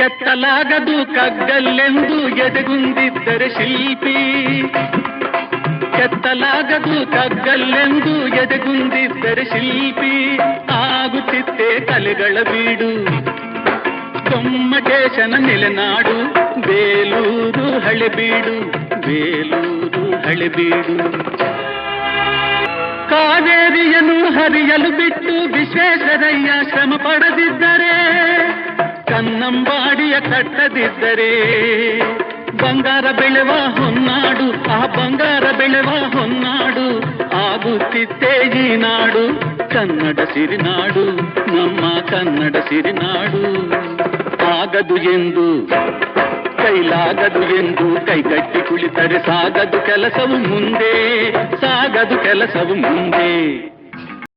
ಕೆತ್ತಲಾಗದು ಕಗ್ಗಲ್ಲೆಂದು ಎದೆಗುಂದಿದ್ದರೆ ಶಿಲ್ಪಿ. ಕೆತ್ತಲಾಗದು ಕಗ್ಗಲ್ಲೆಂದು ಎದೆಗುಂದಿದ್ದರೆ ಶಿಲ್ಪಿ. ಆಗುತ್ತಿತ್ತೆ ಕಲೆಗಳ ಬೀಡು. ಗೊಮ್ಮಟೇಶನ ನೆಲೆನಾಡು, ಬೇಲೂರು ಹಳೆಬೀಡು ಬೇಲೂರು ಹಳೆಬೀಡು ಕಾವೇರಿಯನ್ನು ಹರಿಯಲು ಬಿಟ್ಟು ವಿಶ್ವೇಶ್ವರಯ್ಯ ಶ್ರಮ ಪಡೆದಿದ್ದರೆ ಕನ್ನಂಬಾಡಿಯ ಕಟ್ಟದಿದ್ದರೆ ಬಂಗಾರ ಬೆಳೆವ ಹೊನ್ನಾಡು ಆ ಬಂಗಾರ ಬೆಳೆವ ಹೊನ್ನಾಡು ಆಗುತ್ತಿತ್ತೇ ಈ ನಾಡು ಕನ್ನಡ ಸಿರಿನಾಡು ನಮ್ಮ ಕನ್ನಡ ಸಿರಿನಾಡು ಆಗದು ಎಂದು ಕೈಲಾಗದು ಎಂದು ಕೈಗಟ್ಟಿ ಕುಳಿತರೆ ಸಾಗದು ಕೆಲಸವು ಮುಂದೆ ಸಾಗದು ಕೆಲಸವು ಮುಂದೆ